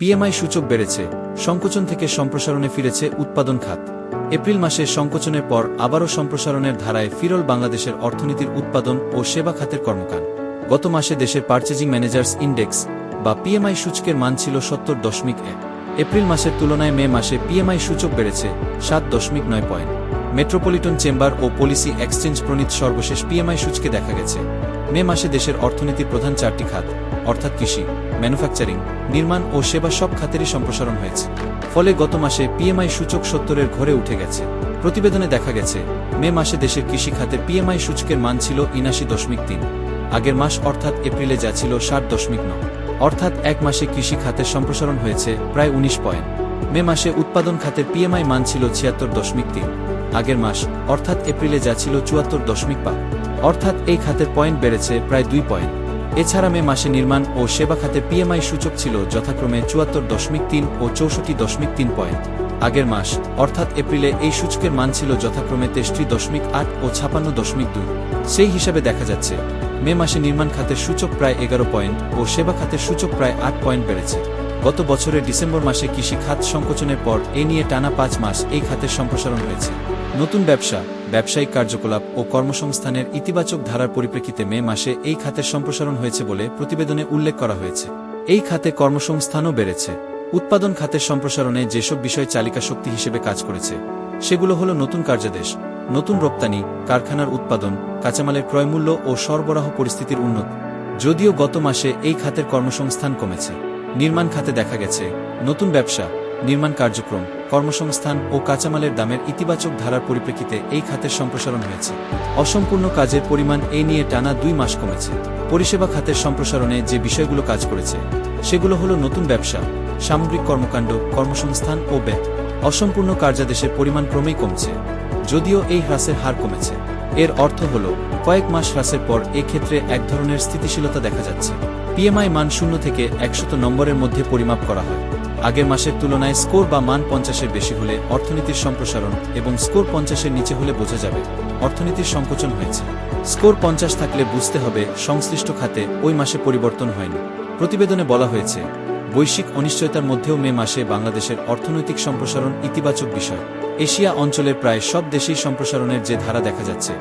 PMI সূচক বেড়েছে, সংকোচন থেকে সম্প্রসারণে ফিরেছে উৎপাদন খাত। এপ্রিল মাসে সংকোচনের পর আবারও সম্প্রসারণের ধারায় ফিরল বাংলাদেশের অর্থনীতির উৎপাদন ও সেবা খাতের কর্মকাণ্ড। গত মাসে দেশের পার্চেজিং ম্যানেজার্স ইন্ডেক্স বা পিএমআই সূচকের মান ছিল সত্তর দশমিক এক। এপ্রিল মাসের তুলনায় মে মাসে পিএমআই সূচক বেড়েছে সাত দশমিক নয় পয়েন্ট। মেট্রোপলিটন চেম্বার ও পলিসি এক্সচেঞ্জ প্রণীত সর্বশেষ পিএমআই সূচকে দেখা গেছে। মে মাসে দেশের অর্থনীতির প্রধান চারটি খাত অর্থাৎ কৃষি ম্যানুফ্যাকচারিং নির্মাণ ও সেবা সব খাতেরই সম্প্রসারণ হয়েছে। ফলে গত মাসে পিএমআই সূচক সত্তরের ঘরে উঠে গেছে। প্রতিবেদনে দেখা গেছে, মে মাসে দেশের কৃষি খাতে পিএমআই সূচকের মান ছিল ইনাশি দশমিক তিন। আগের মাস অর্থাৎ এপ্রিলে যা ছিল ষাট দশমিক ন অর্থাৎ এক মাসে কৃষি খাতের সম্প্রসারণ হয়েছে প্রায় উনিশ পয়েন্ট। মে মাসে উৎপাদন খাতের পিএমআই মান ছিল ছিয়াত্তর দশমিক তিন। আগের মাস, অর্থাৎ এপ্রিলে যা ছিল চুয়াত্তর দশমিক পাঁচ। অর্থাৎ এই খাতের পয়েন্ট বেড়েছে প্রায় দুই পয়েন্ট। এছাড়া মে মাসে নির্মাণ ও সেবা খাতে পিএমআই সূচক ছিল যথাক্রমে চুয়াত্তর দশমিক তিন ও চৌষট্টি দশমিক তিন পয়েন্ট। আগের মাস, অর্থাৎ এপ্রিলে, এই সূচকের মান ছিল যথাক্রমে তেষট্টি দশমিক আট ও ছাপান্ন দশমিক দুই। সেই হিসাবে দেখা যাচ্ছে, মে মাসে নির্মাণ খাতের সূচক প্রায় এগারো পয়েন্ট ও সেবা খাতের সূচক প্রায় আট পয়েন্ট বেড়েছে। গত বছরের ডিসেম্বর মাসে কৃষি খাত সংকোচনের পর এ নিয়ে টানা পাঁচ মাস এই খাতের সম্প্রসারণ হয়েছে। নতুন ব্যবসা, ব্যবসায়িক কার্যকলাপ ও কর্মসংস্থানের ইতিবাচক ধারার পরিপ্রেক্ষিতে মে মাসে এই খাতের সম্প্রসারণ হয়েছে বলে প্রতিবেদনে উল্লেখ করা হয়েছে। এই খাতে কর্মসংস্থানও বেড়েছে। উৎপাদন খাতের সম্প্রসারণে যেসব বিষয় চালিকা শক্তি হিসেবে কাজ করেছে, সেগুলো হল নতুন কার্যাদেশ, নতুন রপ্তানি, কারখানার উৎপাদন, কাঁচামালের ক্রয়মূল্য ও সরবরাহ পরিস্থিতির উন্নত। যদিও গত মাসে এই খাতের কর্মসংস্থান কমেছে। নির্মাণ খাতে দেখা গেছে, নতুন ব্যবসা, নির্মাণ কার্যক্রম কর্মসংস্থান ও কাঁচামালের দামের ইতিবাচক ধারার পরিপ্রেক্ষিতে এই খাতের সম্প্রসারণ হয়েছে। অসম্পূর্ণ কাজের পরিমাণ এই নিয়ে টানা দুই মাস কমেছে। পরিষেবা খাতের সম্প্রসারণে যে বিষয়গুলো কাজ করেছে, সেগুলো হলো নতুন ব্যবসা, সামগ্রিক কর্মকাণ্ড, কর্মসংস্থান ও ব্যয়। অসম্পূর্ণ কার্যাদেশের পরিমাণ ক্রমেই কমছে। যদিও এই হ্রাসের হার কমেছে। এর অর্থ হল, কয়েক মাস হ্রাসের পর এক্ষেত্রে এক ধরনের স্থিতিশীলতা দেখা যাচ্ছে। পিএমআই মান শূন্য থেকে একশত নম্বরের মধ্যে পরিমাপ করা হয়। আগের মাসের তুলনায় স্কোর বা মান পঞ্চাশের বেশি হলে অর্থনীতির সম্প্রসারণ এবং স্কোর পঞ্চাশের নিচে হলে বোঝা যাবে, অর্থনীতির সংকোচন হয়েছে। স্কোর পঞ্চাশ থাকলে বুঝতে হবে সংশ্লিষ্ট খাতে ওই মাসে পরিবর্তন হয়নি। প্রতিবেদনে বলা হয়েছে, বৈশ্বিক অনিশ্চয়তার মধ্যেও মে মাসে বাংলাদেশের অর্থনৈতিক সম্প্রসারণ ইতিবাচক বিষয়। এশিয়া অঞ্চলের প্রায় সব দেশেই সম্প্রসারণের যে ধারা দেখা যাচ্ছে,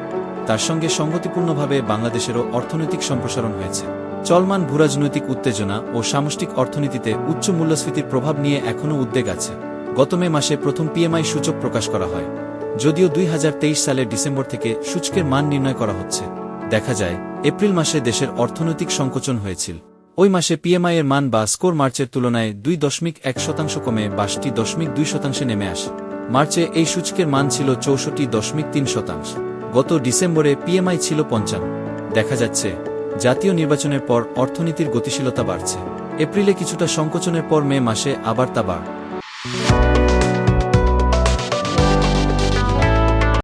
তার সঙ্গে সঙ্গতিপূর্ণভাবে বাংলাদেশেরও অর্থনৈতিক সম্প্রসারণ হয়েছে। চলমান ভূরাজনৈতিক উত্তেজনা ও সামষ্টিক অর্থনীতিতে উচ্চ মূল্যস্ফীতির প্রভাব নিয়ে এখনও উদ্বেগ আছে। গত মে মাসে প্রথম পিএমআই সূচক প্রকাশ করা হয়। যদিও দুই হাজার তেইশ সালের ডিসেম্বর থেকে সূচকের মান নির্ণয় করা হচ্ছে। দেখা যায়, এপ্রিল মাসে দেশের অর্থনৈতিক সংকোচন হয়েছিল। ওই মাসে পিএমআই এর মান বা স্কোর মার্চের তুলনায় দুই দশমিক এক শতাংশ কমে বাষট্টি দশমিক দুই শতাংশে নেমে আসে। মার্চে এই সূচকের মান ছিল চৌষট্টি দশমিক তিন শতাংশ। গত ডিসেম্বরে পিএমআই ছিল পঞ্চান্ন। দেখা যাচ্ছে জাতীয় নির্বাচনের পর অর্থনীতির গতিশীলতা বাড়ছে। এপ্রিলে কিছুটা সংকোচনের পর মে মাসে আবার তা বাড়